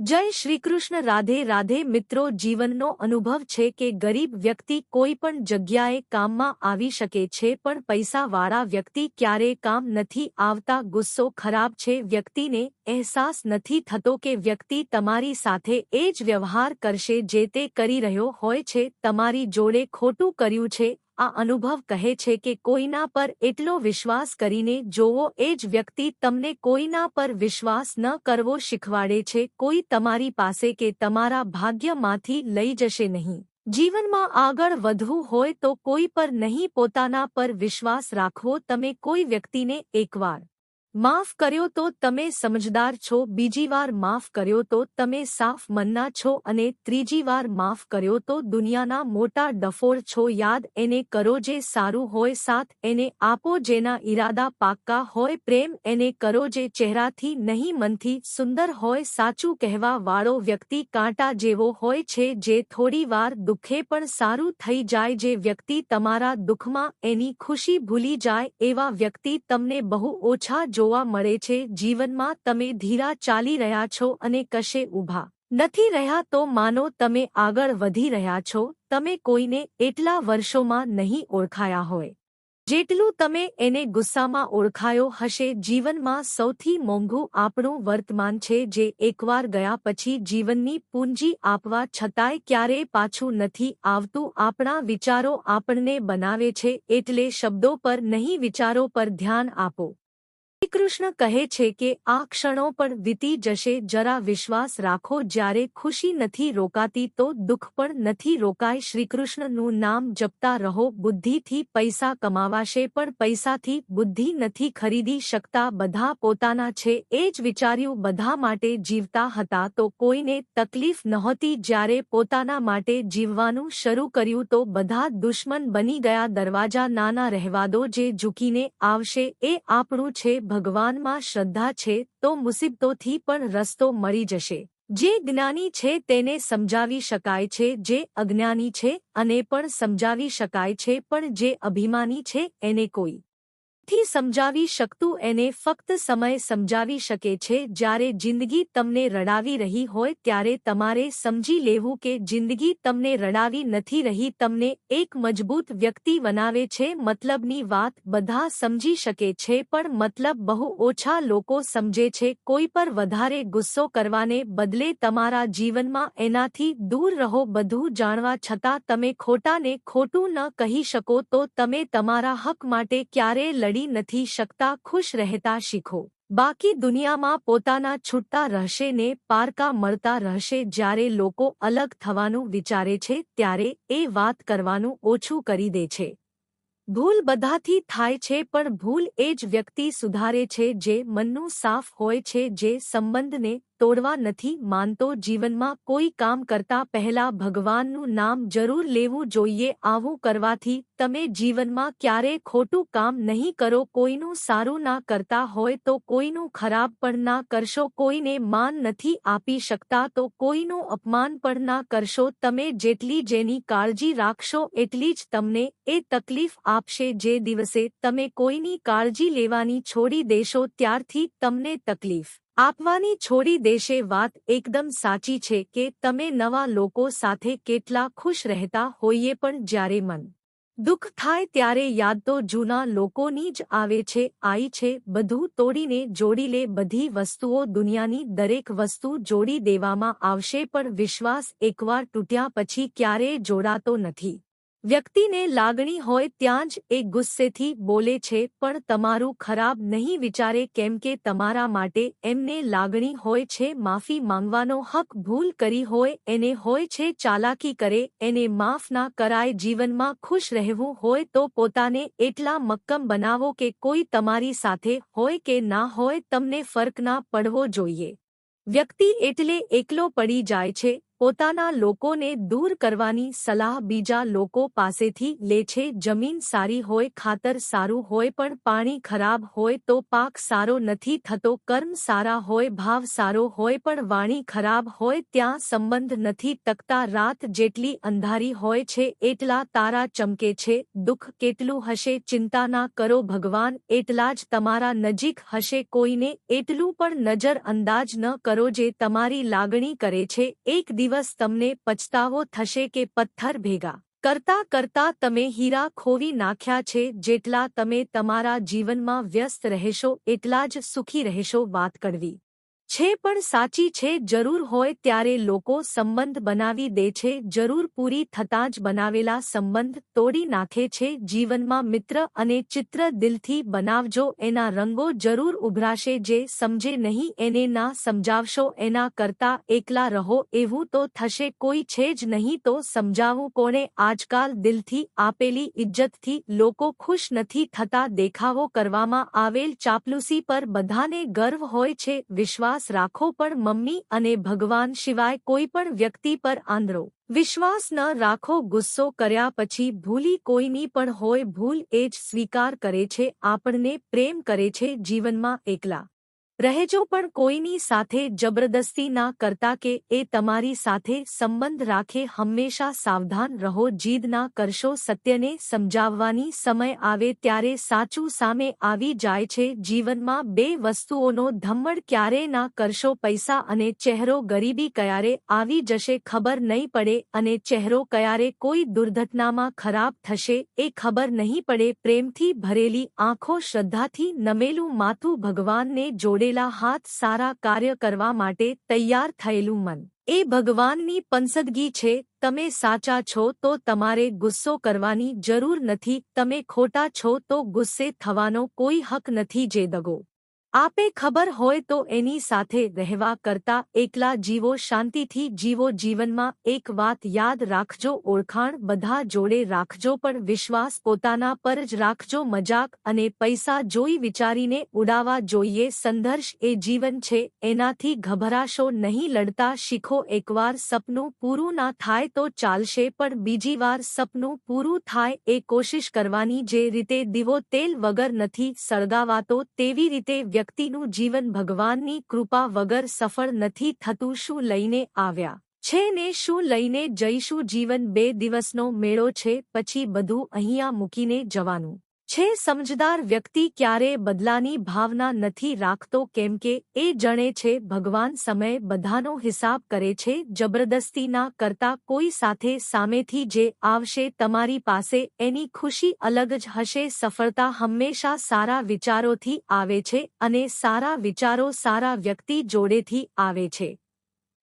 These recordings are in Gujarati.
જય શ્રીકૃષ્ણ, રાધે રાધે. મિત્રો, જીવનનો અનુભવ છે કે ગરીબ વ્યક્તિ કોઈ પણ જગ્યાએ કામમાં આવી શકે છે, પણ પૈસાવાળા વ્યક્તિ ક્યારેય કામ નથી આવતા. ગુસ્સો ખરાબ છે. વ્યક્તિને અહેસાસ નથી થતો કે વ્યક્તિ તમારી સાથે એ જ વ્યવહાર કરશે જે તે કરી રહ્યો હોય છે. તમારી જોડે ખોટું કર્યું છે. આ અનુભવ કહે છે કે કોઈના પર એટલો વિશ્વાસ કરીને જોવો એ જ વ્યક્તિ તમને કોઈના પર વિશ્વાસ ન કરવો શીખવાડે છે, કોઈ તમારી પાસે કે તમારા ભાગ્યમાંથી લઈ જશે નહીં. જીવનમાં આગળ વધવું હોય તો કોઈ પર નહીં પોતાના પર વિશ્વાસ રાખવો, તમે કોઈ વ્યક્તિને એકવાર માફ કર્યો તો તમે સમજદાર છો, બીજી વાર માફ કર્યો તો તમે સાફ મનના છો અને ત્રીજી વાર માફ કર્યો તો દુનિયાના મોટા ડફોળ છો, યાદ એને કરો જે સારું હોય, સાથ એને આપો જેના ઈરાદા પાક્કા હોય, પ્રેમ એને કરો જે ચહેરાથી નહીં મનથી સુંદર હોય, સાચું કહેવા વાળો વ્યક્તિ કાંટા જેવો હોય છે, જે થોડી વાર દુઃખે પણ સારું થઈ જાય, જે વ્યક્તિ તમારા દુઃખમાં એની ખુશી ભૂલી જાય, એવા વ્યક્તિ તમને બહુ ઓછા જો જોવા મળે છે, જીવનમાં તમે ધીરા ચાલી રહ્યા છો અને કશે ઊભા નથી રહ્યા તો માનો તમે આગળ વધી રહ્યા છો, તમે કોઈને એટલા વર્ષોમાં નહીં ઓળખાયા હોય. જેટલું તમે એને ગુસ્સામાં ઓળખાયો હશે, જીવનમાં સૌથી મોંઘું આપણું વર્તમાન છે જે એકવાર ગયા પછી જીવનની પૂંજી આપવા છતાંય ક્યારેય પાછું નથી આવતું, આપણા વિચારો આપણને બનાવે છે, એટલે શબ્દો પર નહીં વિચારો પર ધ્યાન આપો. શ્રીકૃષ્ણ કહે છે કે, આ ક્ષણો પણ વીતી જશે, જરા વિશ્વાસ રાખો, જ્યારે ખુશી નથી રોકાતી, તો દુઃખ પણ નથી રોકાય. શ્રીકૃષ્ણનું નામ જપતા રહો, બુદ્ધિથી પૈસા કમાવાશે, પણ પૈસાથી બુદ્ધિ નથી ખરીદી શકતા. બધા પોતાના છે, એ જ વિચાર્યું, બધા માટે જીવતા હતા, તો કોઈને તકલીફ નહોતી. જ્યારે પોતાના માટે જીવવાનું શરૂ કર્યું, તો બધા દુશ્મન બની ગયા. દરવાજા નાના રહેવા દો, જે ઝૂકીને આવશે, એ આપણું છે. ભગવાનમાં શ્રદ્ધા છે, તો મુસીબતોથી પણ રસ્તો મળી જશે. જે જ્ઞાની છે તેને સમજાવી શકાય છે, જે અજ્ઞાની છે, અને પણ સમજાવી શકાય છે, પણ જે અભિમાની છે, એને કોઈ થી સમજાવી શકતું એને ફક્ત સમય સમજાવી શકે છે. જ્યારે જિંદગી તમને રડાવી રહી હોય ત્યારે તમારે સમજી લેવું કે જિંદગી તમને રડાવી નથી રહી. તમને એક મજબૂત વ્યક્તિ બનાવે છે. મતલબની વાત બધા સમજી શકે છે, પણ મતલબ બહુ ઓછા લોકો સમજે છે. કોઈ પર વધારે ગુસ્સો કરવાને બદલે તમારા જીવનમાં એનાથી દૂર રહો. બધું જાણવા છતાં તમે ખોટાને ખોટું ન કહી શકો તો તમે તમારા હક માટે ક્યારે લડી લડી નથી શકતા ખુશ રહેતા શીખો. બાકી દુનિયામાં પોતાના છૂટતા રહેશે ને પારકા મળતા રહેશે જ્યારે લોકો અલગ થવાનું વિચારે છે ત્યારે એ વાત કરવાનું ઓછું કરી દે છે. ભૂલ બધાથી થાય છે પણ ભૂલ એ જ વ્યક્તિ સુધારે છે જે મનનું સાફ હોય છે જે સંબંધને તોડવા નથી માનતો જીવનમાં કોઈ કામ કરતા પહેલા ભગવાનનું નામ જરૂર લેવું જોઈએ. આવું કરવાથી તમે જીવનમાં ક્યારે ખોટું કામ નહીં કરો. કોઈનું સારું ના કરતા હોય તો કોઈનું ખરાબ પણ ના કરશો. કોઈને માન નથી આપી શકતા તો કોઈનું અપમાન પણ ના કરશો. તમે જેટલી જેની કાળજી રાખશો એટલી જ તમને એ તકલીફ આપશે. જે દિવસે તમે કોઈની કાળજી લેવાની છોડી દેશો ત્યારથી તમને તકલીફ આપવાની છોડી દેશે વાત એકદમ સાચી છે કે તમે નવા લોકો સાથે કેટલા ખુશ રહેતા હોઈએ પણ જ્યારે મન દુઃખ થાય ત્યારે યાદ તો જૂના લોકોની જ આવે છે, આઈ છે, બધું તોડીને જોડી લે, બધી વસ્તુઓ દુનિયાની દરેક વસ્તુ જોડી દેવામાં આવશે પણ વિશ્વાસ એકવાર તૂટ્યા પછી ક્યારેય જોડાતો નથી. વ્યક્તિને લાગણી હોય ત્યાં જ એ ગુસ્સેથી બોલે છે, પણ તમારું ખરાબ નહીં વિચારે કેમ કે તમારા માટે એમને લાગણી હોય છે, માફી માંગવાનો હક ભૂલ કરી હોય, એને હોય છે, ચાલાકી કરે, એને માફ ના કરાય, જીવનમાં ખુશ રહેવું હોય તો પોતાને એટલા મક્કમ બનાવો કે કોઈ તમારી સાથે હોય કે ના હોય, તમને ફર્ક ના પડવો જોઈએ. વ્યક્તિ એટલે એકલો પડી જાય છે પોતાના લોકોને દૂર કરવાની સલાહ બીજા લોકો પાસેથી લે છે. જમીન સારી હોય, ખાતર સારું હોય, પણ પાણી ખરાબ હોય તો પાક સારો નથી થતો, કર્મ સારા હોય, ભાવ સારો હોય, પણ વાણી ખરાબ હોય, ત્યાં સંબંધ નથી તકતા રાત જેટલી અંધારી હોય છે, એટલા તારા ચમકે છે. દુઃખ કેટલું હશે, ચિંતા ના કરો ભગવાન, એટલા જ તમારા નજીક હશે. કોઈને એટલું પણ નજર અંદાજ ન કરો જે તમારી લાગણી કરે છે. એક દિવસ દિવસ તમને પછતાવો થશે કે પથ્થર ભેગા. કરતા કરતા તમે હીરા ખોવી નાખ્યા છે, જેટલા તમે તમારા જીવનમાં વ્યસ્ત રહેશો, એટલા જ સુખી રહેશો વાત કડવી. છે પણ સાચી છે, જરૂર હોય ત્યારે લોકો સંબંધ બનાવી દે છે, જરૂર પૂરી થતાં જ બનાવેલા સંબંધ તોડી નાખે છે, જીવનમાં મિત્ર અને ચિત્ર દિલથી બનાવજો, એના રંગો જરૂર ઉભરાશે, જે સમજે નહીં, એને ના સમજાવશો, એના કરતા એકલા રહો, એવું તો થશે, કોઈ છે જ નહીં, તો સમજાવું કોણે, આજકાલ દિલથી આપેલી ઇજ્જતથી, લોકો ખુશ નથી થતા, દેખાવો કરવામાં આવેલ ચાપલુસી પર બધાને ગર્વ હોય છે, વિશ્વાસ વિશ્વાસ રાખો પણ મમ્મી અને ભગવાન સિવાય કોઈ પણ વ્યક્તિ પર આંધળો. વિશ્વાસ ન રાખો, ગુસ્સો કર્યા પછી ભૂલી કોઈની પણ હોય, ભૂલ એ જ સ્વીકાર કરે છે, આપણને પ્રેમ કરે છે, જીવનમાં એકલા. રહેજો પણ કોઈની સાથે જબરદસ્તી ના કરતા કે એ તમારી સાથે સંબંધ રાખે, હંમેશા સાવધાન રહો, જીદ ના કરશો, સત્યને સમજાવવાની સમય આવે ત્યારે સાચું સામે આવી જાય છે. જીવનમાં બે વસ્તુઓનો ધમ્મડ ક્યારે ના કરશો, પૈસા અને ચહેરો ગરીબી ક્યારે આવી જશે ખબર નહીં પડે અને ચહેરો ક્યારે કોઈ દુર્ઘટનામાં ખરાબ થશે એ ખબર નહીં પડે. પ્રેમથી ભરેલી આંખો શ્રદ્ધાથી નમેલું માથું ભગવાનને જોડે જોડેલા હાથ સારા કાર્ય કરવા માટે તૈયાર થયેલું મન. એ ભગવાનની પંસદગી છે, તમે સાચા છો તો તમારે ગુસ્સો કરવાની જરૂર નથી, તમે ખોટા છો તો ગુસ્સે થવાનો કોઈ હક નથી જે દગો. આપે ખબર હોય તો એની સાથે રહેવા કરતા એકલા જીવો શાંતિથી જીવો જીવનમાં એક વાત યાદ રાખજો, ઓળખાણ બધા જોડે રાખજો પણ વિશ્વાસ પોતાના પર જ રાખજો, મજાક અને પૈસા જોઈ વિચારીને ઉડાવા જોઈએ, સંઘર્ષ એ જીવન છે, એનાથી ગભરાશો નહીં, લડતા શીખો, એકવાર સપનું પૂરું ના થાય તો ચાલશે, પણ બીજી વાર સપનું પૂરું થાય એ કોશિશ કરવાની જે રીતે દીવો તેલ વગર નથી સળગાવાતો, તેવી રીતે વ્યક્તિ વ્યક્તિનું જીવન ભગવાનની કૃપા વગર સફળ નથી થતું શું લઈને આવ્યા? છે ને શું લઈને જઈશું? જીવન બે દિવસનો મેળો છે, પછી બધું અહીંયા મૂકીને જવાનું. છે સમજદાર વ્યક્તિ ક્યારે બદલાની ભાવના નથી રાખતો કેમ કે એ જણે છે ભગવાન સમય બધાનો હિસાબ કરે છે જબરદસ્તી ના કરતા કોઈ સાથે સામેથી જે આવશે તમારી પાસે એની ખુશી અલગ જ હશે. સફળતા હંમેશા સારા વિચારોથી આવે છે અને સારા વિચારો સારા વ્યક્તિ જોડેથી આવે છે.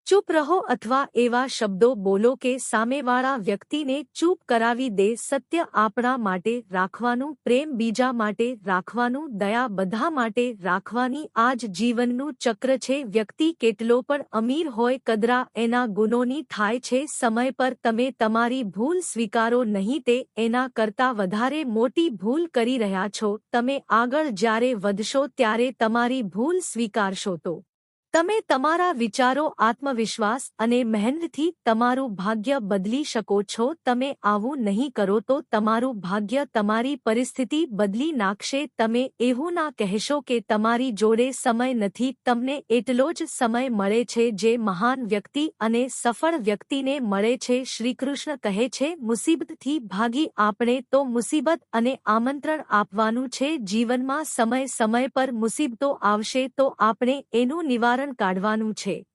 ચૂપ રહો અથવા એવા શબ્દો બોલો કે સામેવાળા વ્યક્તિને ચૂપ કરાવી દે સત્ય આપણા માટે રાખવાનું, પ્રેમ બીજા માટે રાખવાનું, દયા બધા માટે રાખવાની આજ જીવનનું ચક્ર છે. વ્યક્તિ કેટલો પણ અમીર હોય કદરા એના ગુનોની થાય છે. સમય પર તમે તમારી ભૂલ સ્વીકારો નહીં તે એના કરતા વધારે મોટી ભૂલ કરી રહ્યા છો. તમે આગળ જ્યારે વધશો ત્યારે તમારી ભૂલ સ્વીકારશો તો તમે તમારા વિચારો, આત્મવિશ્વાસ અને મહેનતથી તમારું ભાગ્ય બદલી શકો છો. તમે આવું નહીં કરો તો તમારું ભાગ્ય તમારી પરિસ્થિતિ બદલી નાખશે. તમે એવું ના કહેશો કે તમારી જોડે સમય નથી. તમને એટલો જ સમય મળે છે જે મહાન વ્યક્તિ અને સફળ વ્યક્તિને મળે છે. શ્રીકૃષ્ણ કહે છે, મુસીબતથી ભાગી આપણે તો મુસીબત અને આમંત્રણ આપવાનું છે. જીવનમાં સમય સમય પર મુસીબતો આવશે તો આપણે એનું નિવારણ કાઢવાનું છે.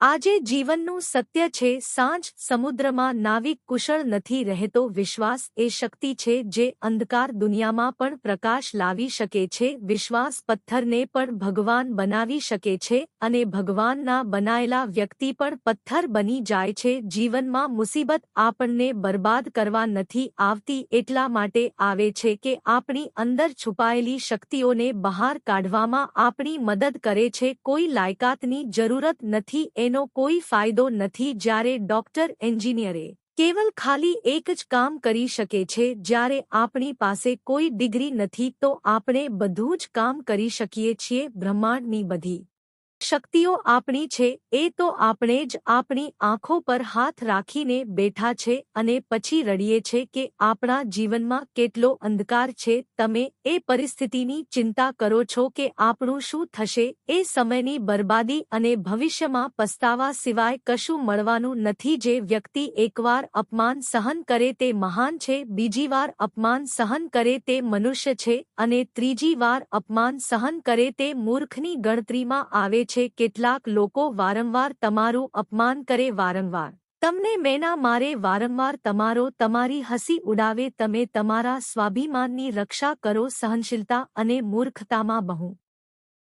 આજે જીવનનું સત્ય છે, સાંજ સમુદ્રમાં નાવિક કુશળ નથી રહેતો, વિશ્વાસ એ શક્તિ છે જે અંધકાર દુનિયામાં પણ પ્રકાશ લાવી શકે છે, વિશ્વાસ પથ્થરને પણ ભગવાન બનાવી શકે છે અને ભગવાનના બનાયેલા વ્યક્તિ પણ પથ્થર બની જાય છે, જીવનમાં મુસીબત આપણને બરબાદ કરવા નથી આવતી, એટલા માટે આવે છે કે આપણી અંદર છુપાયેલી શક્તિઓને બહાર કાઢવામાં આપણી મદદ કરે છે, કોઈ લાયકાતની જરૂરત નથી એ એનો કોઈ ફાયદો નથી જ્યારે ડોક્ટર એન્જિનિયરે કેવલ ખાલી એક જ કામ કરી શકે છે, જ્યારે આપણી પાસે કોઈ ડિગ્રી નથી તો આપણે બધું જ કામ કરી શકીએ છીએ બ્રહ્માંડની બધી. શક્તિઓ આપણી છે, એ તો આપણે જ આપણી આંખો પર હાથ રાખીને બેઠા છે અને પછી રડીએ છે કે આપણા જીવનમાં કેટલો અંધકાર છે. તમે એ પરિસ્થિતિની ચિંતા કરો છો કે આપણું શું થશે? એ સમયની બરબાદી અને ભવિષ્યમાં પસ્તાવા સિવાય કશું મળવાનું નથી. જે વ્યક્તિ એકવાર અપમાન સહન કરે તે મહાન છે, બીજી વાર અપમાન સહન કરે તે મનુષ્ય છે અને ત્રીજી વાર અપમાન સહન કરે તે મૂર્ખની ગણતરીમાં આવે છે, કેટલાક લોકો વારંવાર તમારું અપમાન કરે વારંવાર. તમને મેના મારે વારંવાર તમારો, તમારી હસી ઉડાવે, તમે તમારા સ્વાભિમાનની રક્ષા કરો, સહનશીલતા અને મૂર્ખતામાં બહુ.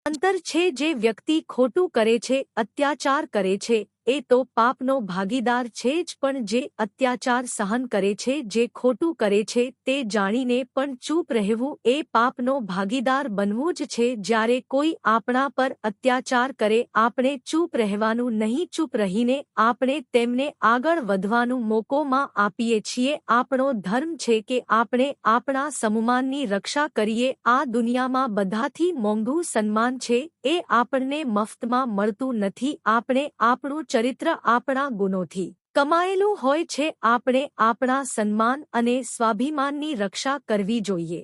અંતર છે, જે વ્યક્તિ ખોટું કરે છે, અત્યાચાર કરે છે એ તો પાપનો ભાગીદાર છે જ પણ જે અત્યાચાર સહન કરે છે, જે ખોટું કરે છે, તે જાણીને પણ ચૂપ રહેવું એ પાપનો ભાગીદાર બનવું જ છે. જ્યારે કોઈ આપણા પર અત્યાચાર કરે, આપણે ચૂપ રહેવાનું નહીં, ચૂપ રહીને આપણે તેમને આગળ વધવાનું મોકોમાં આપીએ છીએ. આપણો ધર્મ છે કે આપણે આપણા સમુમાનની રક્ષા કરીએ. આ દુનિયામાં બધાથી મોંઘું સન્માન છે. એ આપણને મફતમાં મળતું નથી. આપણે આપણું ચરિત્ર આપણા ગુણોથી કમાયેલું હોય છે આપણે આપણા સન્માન અને સ્વાભિમાનની રક્ષા કરવી જોઈએ.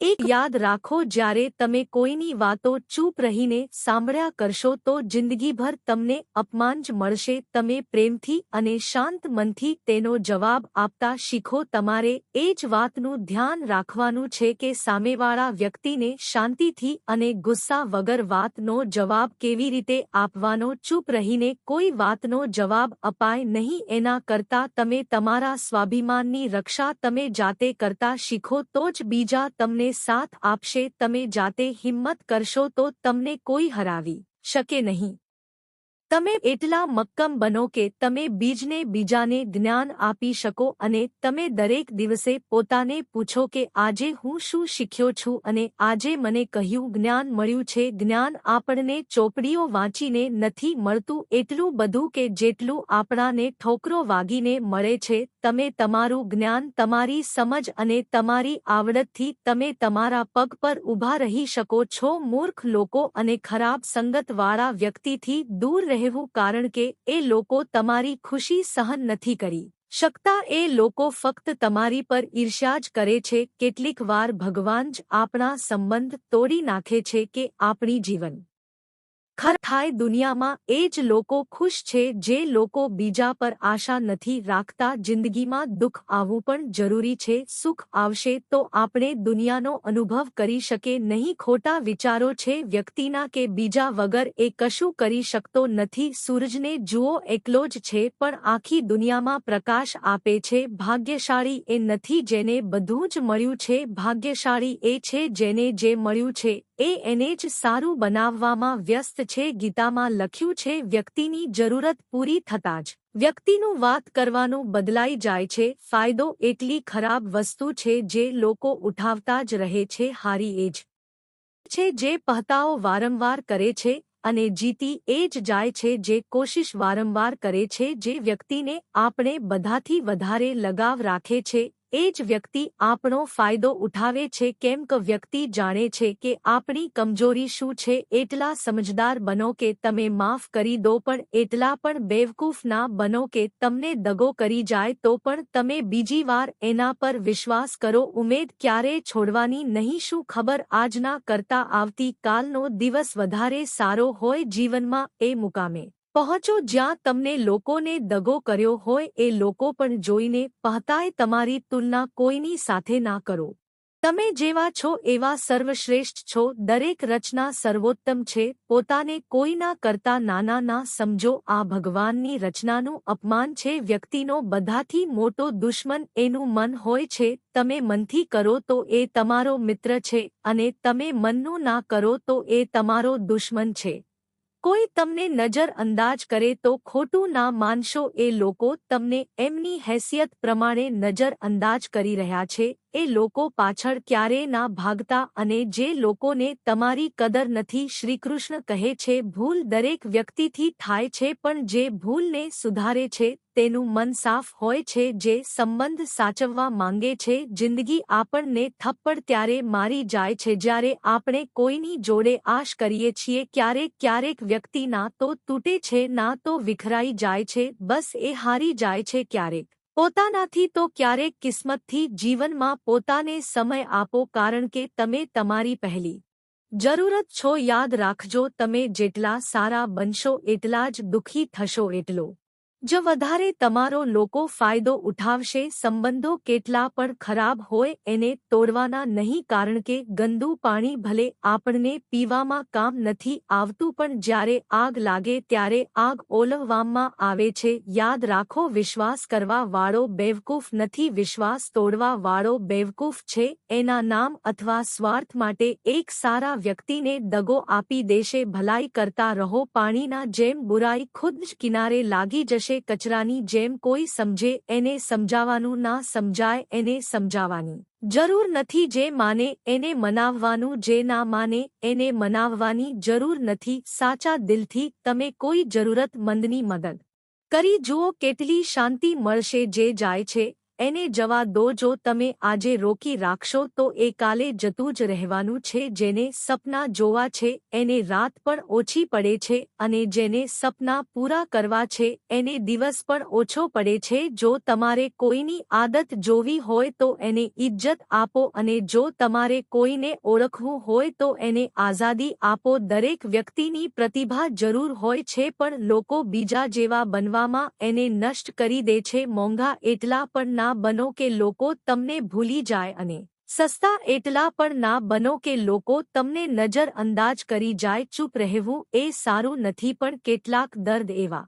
એક યાદ રાખો, જ્યારે તમે કોઈની વાતો ચૂપ રહીને સાંભળ્યા કરશો, તો જિંદગીભર તમને અપમાન જ મળશે. તમે પ્રેમથી અને શાંત મનથી તેનો જવાબ આપતા શીખો. તમારે એ જ વાતનું ધ્યાન રાખવાનું છે કે સામેવાળા વ્યક્તિને શાંતિથી અને ગુસ્સા વગર વાતનો જવાબ કેવી રીતે આપવાનો. ચૂપ રહીને કોઈ વાતનો જવાબ અપાય નહીં, એના કરતા તમે તમારા સ્વાભિમાનની રક્ષા તમે જાતે કરતા શીખો, તો જ બીજા તમને સાથ આપશે, તમે જાતે હિંમત કરશો તો તમને કોઈ હરાવી શકે નહીં. તમે એટલા મક્કમ બનો કે તમે બીજને બીજાને જ્ઞાન આપી શકો અને તમે દરેક દિવસે પોતાને પૂછો કે આજે હું શું શીખ્યો છું અને આજે મને કહ્યું જ્ઞાન મળ્યું છે. જ્ઞાન આપણને ચોપડીઓ વાંચીને નથી મળતું, એટલું બધું કે જેટલું આપણાને ઠોકરો વાગીને મળે છે તમે તમારું જ્ઞાન, તમારી સમજ અને તમારી આવડતથી તમે તમારા પગ પર ઊભા રહી શકો છો. મૂર્ખ લોકો અને ખરાબ સંગતવાળા વ્યક્તિથી દૂર રહેવું કારણ કે એ લોકો તમારી ખુશી સહન નથી કરી શકતા. એ લોકો ફક્ત તમારી પર ઈર્ષ્યા જ કરે છે. કેટલીક વાર ભગવાન જ આપણા સંબંધ તોડી નાખે છે કે આપણી જીવન ખર થાય દુનિયામાં, એ જ લોકો ખુશ છે જે લોકો બીજા પર આશા નથી રાખતા, જિંદગીમાં દુઃખ આવવું પણ જરૂરી છે, સુખ આવશે તો આપણે દુનિયાનો અનુભવ કરી શકે નહીં. ખોટા વિચારો છે વ્યક્તિના કે બીજા વગર એ કશું કરી શકતો નથી. સૂરજને જુઓ, એકલો જ છે પણ આખી દુનિયામાં પ્રકાશ આપે છે. ભાગ્યશાળી એ નથી જેને બધું જ મળ્યું છે. ભાગ્યશાળી એ છે જેને જે મળ્યું છે, એ એને જ સારું બનાવવામાં વ્યસ્ત છે ગીતામાં લખ્યું છે, વ્યક્તિની જરૂરત પૂરી થતાં જ. વ્યક્તિનું વાત કરવાનું બદલાઈ જાય છે, ફાયદો એટલી ખરાબ વસ્તુ છે જે લોકો ઉઠાવતા જ રહે છે, હારી એ જ છે જે પહતાઓ વારંવાર કરે છે અને જીતી એ જ જાય છે જે કોશિશ વારંવાર કરે છે જે વ્યક્તિને આપણે બધાથી વધારે લગાવ રાખે છે એ જ વ્યક્તિ આપણો ફાયદો ઉઠાવે છે કેમ કે વ્યક્તિ જાણે છે કે આપણી કમજોરી શું છે એટલા સમજદાર બનો કે તમે માફ કરી દો પણ એટલા પણ બેવકૂફ ના બનો કે તમને દગો કરી જાય તો પણ તમે બીજી વાર એના પર વિશ્વાસ કરો ઉમેદ ક્યારે છોડવાની નહીં શું ખબર આજના કરતા આવતી કાલનો દિવસ વધારે સારો હોય જીવનમાં એ મુકામે. પહોંચો જ્યાં તમને લોકોને દગો કર્યો હોય એ લોકો પણ જોઈને પહતાય તમારી તુલના કોઈની સાથે ના કરો. તમે જેવા છો એવા સર્વશ્રેષ્ઠ છો, દરેક રચના સર્વોત્તમ છે, પોતાને કોઈના કરતા નાના ના સમજો, આ ભગવાનની રચનાનું અપમાન છે, વ્યક્તિનો બધાથી મોટો દુશ્મન એનું મન હોય છે, તમે મનથી કરો તો એ તમારો મિત્ર છે, અને તમે મનનું ના કરો તો એ તમારો દુશ્મન છે. કોઈ તમને નજર અંદાજ કરે તો ખોટું ના માનશો. એ લોકો તમને એમની હેસિયત પ્રમાણે નજર અંદાજ કરી રહ્યા છે. એ લોકો પાછળ ક્યારેય ના ભાગતા અને જે લોકોને તમારી કદર નથી, શ્રીકૃષ્ણ કહે છે, ભૂલ દરેક વ્યક્તિથી થાય છે, પણ જે ભૂલને સુધારે છે તેનું મન સાફ હોય છે, જે સંબંધ સાચવવા માંગે છે. જિંદગી આપણને થપ્પડ ત્યારે મારી જાય છે, જ્યારે આપણે કોઈની જોડે આશ કરીએ છીએ. ક્યારેક ક્યારેક વ્યક્તિ ના તો તૂટે છે, ના તો વિખરાઈ જાય છે, બસ એ હારી જાય છે ક્યારેક. પોતાનાથી તો ક્યારેક કિસ્મતથી જીવનમાં પોતાને સમય આપો, કારણ કે તમે તમારી પહેલી જરૂરત છો. યાદ રાખજો, તમે જેટલા સારા બનશો, એટલા જ દુઃખી થશો, એટલો જ વધારે તમારો લોકો ફાયદો ઉઠાવશે, સંબંધો કેટલા પણ ખરાબ હોય એને તોડવાના નહીં કારણ કે ગંદુ પાણી ભલે આપણને પીવામાં કામ નથી આવતું પણ જ્યારે આગ લાગે ત્યારે આગ ઓલવવામાં આવે છે. યાદ રાખો, વિશ્વાસ કરવા વાળો બેવકૂફ નથી. વિશ્વાસ તોડવા વાળો બેવકૂફ છે. એના નામ અથવા સ્વાર્થ માટે એક સારા વ્યક્તિને દગો આપી દેશે. ભલાઈ કરતા રહો. પાણીના જેમ બુરાઈ ખુદ જ કિનારે લાગી જશે. છે કચરાની જેમ કોઈ સમજે એને સમજાવવાનું, ના સમજાય એને સમજાવવાની. જરૂર નથી જે માને એને મનાવવાનું, જે ના માને એને મનાવવાની જરૂર નથી. સાચા દિલથી તમે કોઈ જરૂરતમંદની મદદ કરી જુઓ, કેટલી શાંતિ મળશે જે જાય છે. એને જવા દો જો તમે આજે રોકી રાખશો તો એ કાલે જતું જ રહેવાનું છે જેને સપના જોવા છે, એને રાત પણ ઓછી પડે છે અને જેને સપના પૂરા કરવા છે, એને દિવસ પણ ઓછો પડે છે. જો તમારે કોઈની આદત જોવી હોય તો એને ઇજ્જત આપો અને જો તમારે કોઈને ઓળખવું હોય તો એને આઝાદી આપો. દરેક વ્યક્તિની પ્રતિભા જરૂર હોય છે પણ લોકો બીજા જેવા બનવામાં એને નષ્ટ કરી દે છે. મોંઘા એટલા પણ ના ના બનો કે લોકો તમને ભૂલી જાય અને સસ્તા એટલા પણ ના બનો કે લોકો તમને નજર અંદાજ કરી જાય ચૂપ રહેવું એ સારું નથી પણ કેટલાક દર્દ એવા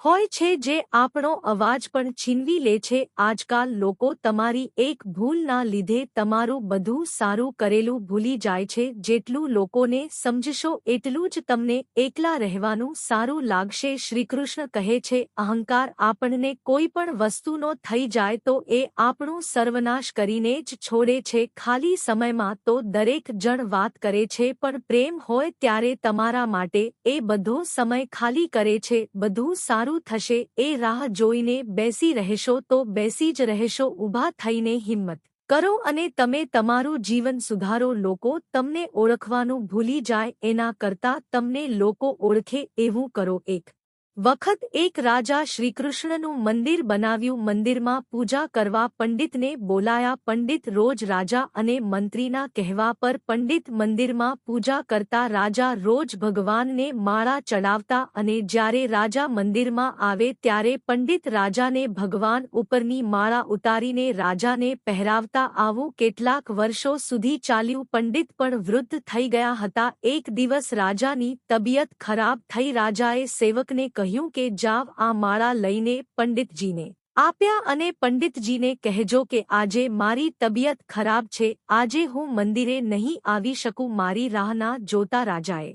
હોય છે જે આપણો અવાજ પણ છીનવી લે છે. આજકાલ લોકો તમારી એક ભૂલના લીધે તમારું બધું સારું કરેલું ભૂલી જાય છે. જેટલું લોકોને સમજશો એટલું જ તમને એકલા રહેવાનું સારું લાગશે. શ્રીકૃષ્ણ કહે છે, અહંકાર આપણને કોઈ પણ વસ્તુનો થઈ જાય તો એ આપણું સર્વનાશ કરીને જ છોડે છે. ખાલી સમયમાં તો દરેક જણ વાત કરે છે, પણ પ્રેમ હોય ત્યારે તમારા માટે એ બધો સમય ખાલી કરે છે. બધું સારું સારું થશે, એ રાહ જોઈને બેસી રહેશો તો બેસી જ રહેશો, ઊભા થઈને હિંમત કરો અને તમે તમારું જીવન સુધારો. લોકો તમને ઓળખવાનું ભૂલી જાય, એના કરતાં તમને લોકો ઓળખે એવું કરો. એક વખત એક રાજા શ્રીકૃષ્ણનું મંદિર બનાવ્યું. મંદિરમાં પૂજા કરવા પંડિતને બોલાયા. પંડિત રોજ રાજા અને મંત્રીના કહેવા પર પંડિત મંદિરમાં પૂજા કરતા રાજા રોજ ભગવાનને માળા ચડાવતા અને જ્યારે રાજા મંદિરમાં આવે ત્યારે પંડિત રાજાને ભગવાન ઉપરની માળા ઉતારીને રાજાને પહેરાવતા આવું કેટલાક વર્ષો સુધી ચાલ્યું. પંડિત પણ વૃદ્ધ થઈ ગયા હતા. એક દિવસ રાજાની તબિયત ખરાબ થઈ. રાજાએ સેવકને કહ્યું કે જાવ આ માળા લઈને પંડિતજીને. આપ્યા અને પંડિતજીને કહેજો કે આજે મારી તબિયત ખરાબ છે, આજે હું મંદિરે નહીં આવી શકું, મારી રાહના જોતા રાજાએ.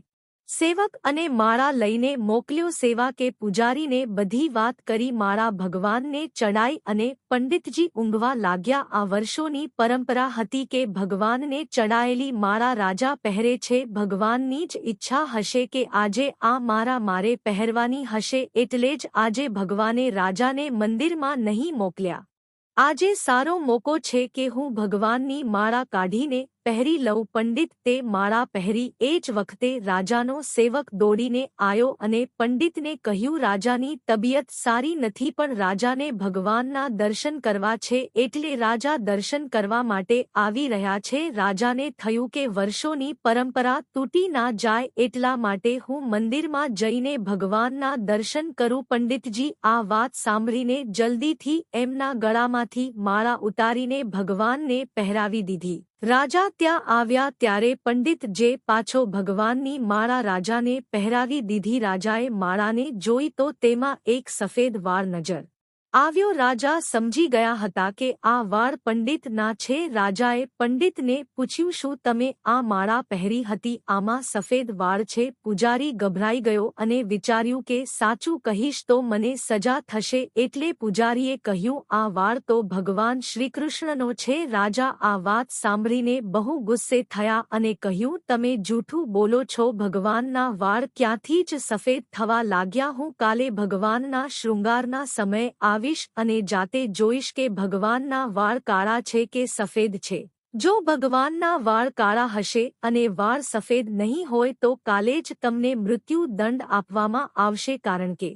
સેવક અને માળા લઈને મોકલ્યો સેવા કે પૂજારીને બધી વાત કરી માળા ભગવાનને ચડાઈ અને પંડિતજી ઊંઘવા લાગ્યા. આ વર્ષોની પરંપરા હતી કે ભગવાનને ચડાયેલી માળા રાજા પહેરે છે. ભગવાનની જ ઈચ્છા હશે કે આજે આ મારા મારે પહેરવાની હશે એટલે જ આજે ભગવાને રાજાને મંદિરમાં નહીં મોકલ્યા. આજે સારો મોકો છે કે હું ભગવાનની માળા કાઢીને પહેરી લઉં પંડિત તે માળા પહેરી એ જ વખતે રાજાનો સેવક દોડીને આવ્યો અને પંડિતને કહ્યું, રાજાની તબિયત સારી નથી, પણ રાજાને ભગવાનના દર્શન કરવા છે, એટલે રાજા દર્શન કરવા માટે આવી રહ્યા છે. રાજાને થયું કે વર્ષોની પરંપરા તૂટી ના જાય એટલા માટે હું મંદિરમાં જઈને ભગવાનના દર્શન કરું. પંડિતજી આ વાત સાંભળીને જલ્દીથી એમના ગળામાંથી માળા ઉતારીને ભગવાનને પહેરાવી દીધી. રાજા ત્યાં આવ્યા ત્યારે પંડિત જે પાછો ભગવાનની માળા રાજાને પહેરાવી દીધી, રાજાએ માળાને જોઈ તો તેમાં એક સફેદ વાળ નજર આવ્યો રાજા સમજી ગયા હતા કે આ વાળ પંડિતના છે રાજાએ પંડિતને પૂછ્યું, શું તમે આ માળા પહેરી હતી? આમાં સફેદ વાળ છે. પૂજારી ગભરાઈ ગયો અને વિચાર્યું કે, સાચું કહીશ તો મને સજા થશે. એટલે પૂજારીએ કહ્યું, આ વાળ તો ભગવાન શ્રીકૃષ્ણનો છે. રાજા આ વાત સાંભળીને બહુ ગુસ્સે થયા અને કહ્યું, તમે જૂઠું બોલો છો, ભગવાનના વાળ ક્યાંથી જ સફેદ થવા લાગ્યા? હું કાલે ભગવાનના શૃંગારના સમયે આવી આવીશ અને જાતે જોઈશ કે ભગવાનના વાળ કાળા છે કે સફેદ છે. જો ભગવાનના વાળ કાળા હશે અને વાળ સફેદ નહીં હોય તો કાલે જ તમને મૃત્યુ દંડ આપવામાં આવશે કારણ કે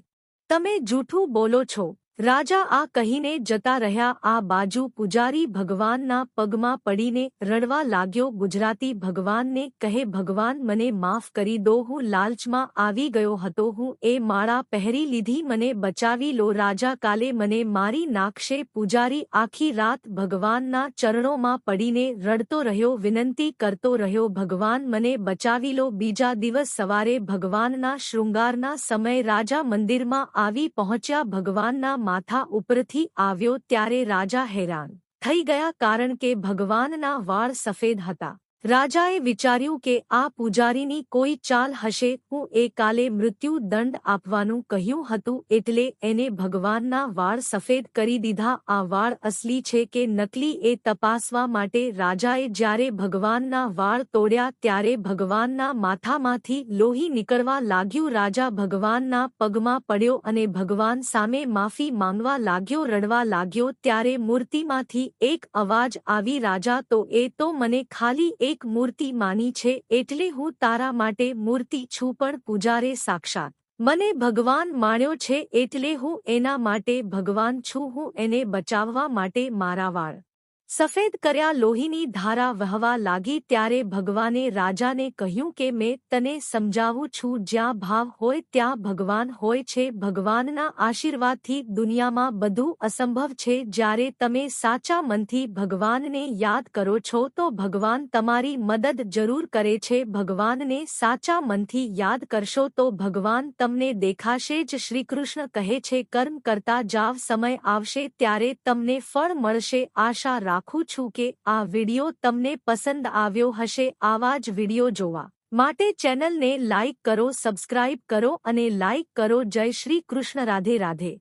તમે જૂઠું બોલો છો. રાજા આ કહીને જતા રહ્યા, આ બાજુ પૂજારી ભગવાનના પગમાં પડીને રડવા લાગ્યો, ગુજરાતી ભગવાનને કહે, ભગવાન મને માફ કરી દો, હું લાલચમાં આવી ગયો હતો, હું એ માળા પહેરી લીધી, મને બચાવી લો, રાજા કાલે મને મારી નાખશે. પૂજારી આખી રાત ભગવાનના ચરણોમાં પડીને રડતો રહ્યો, વિનંતી કરતો રહ્યો, ભગવાન મને બચાવી લો. બીજા દિવસ સવારે ભગવાનના શૃંગારના સમય રાજા મંદિરમાં આવી પહોંચ્યા, ભગવાનના માથા ઉપરથી આવ્યો ત્યારે રાજા હેરાન થઈ ગયા કારણ કે ભગવાનના વાળ સફેદ હતા. રાજાએ વિચાર્યું કે આ પૂજારીની કોઈ ચાલ હશે, હું એ કાલે મૃત્યુ દંડ આપવાનું કહ્યું હતું એટલે એને ભગવાનના વાળ સફેદ કરી દીધા. આ વાળ અસલી છે કે નકલી એ તપાસવા માટે રાજાએ જ્યારે ભગવાનના વાળ તોડ્યા ત્યારે ભગવાનના માથામાંથી લોહી નીકળવા લાગ્યું. રાજા ભગવાનના પગમાં પડ્યો અને ભગવાન સામે માફી માંગવા લાગ્યો, રડવા લાગ્યો. ત્યારે મૂર્તિમાંથી એક અવાજ આવી, રાજા, તો એ તો મને ખાલી એક મૂર્તિ માની છે એટલે હું તારા માટે મૂર્તિ છું પણ પૂજારે સાક્ષાત. મને ભગવાન માણ્યો છે એટલે હું એના માટે ભગવાન છું, હું એને બચાવવા માટે મારા વાળ સફેદ કર્યા લોહીની ધારા વહવા લાગી ત્યારે ભગવાને રાજાને કહ્યું કે મેં તને સમજાવું છું, જ્યાં ભાવ હોય ત્યાં ભગવાન હોય છે, ભગવાનના આશીર્વાદથી દુનિયામાં બધું અસંભવ છે. જ્યારે તમે સાચા મનથી ભગવાનને યાદ કરો છો, તો ભગવાન તમારી મદદ જરૂર કરે છે. ભગવાનને સાચા મનથી યાદ કરશો, તો ભગવાન તમને દેખાશે જ. શ્રીકૃષ્ણ કહે છે, કર્મ કરતા જાવ, સમય આવશે, ત્યારે તમને ફળ મળશે. આશા રાખ. રાખું છું કે આ વિડિયો તમને પસંદ આવ્યો હશે, આવા જ વિડિયો જોવા માટે ચેનલને લાઇક કરો, સબસ્ક્રાઇબ કરો અને લાઇક કરો. જય શ્રી કૃષ્ણ રાધે રાધે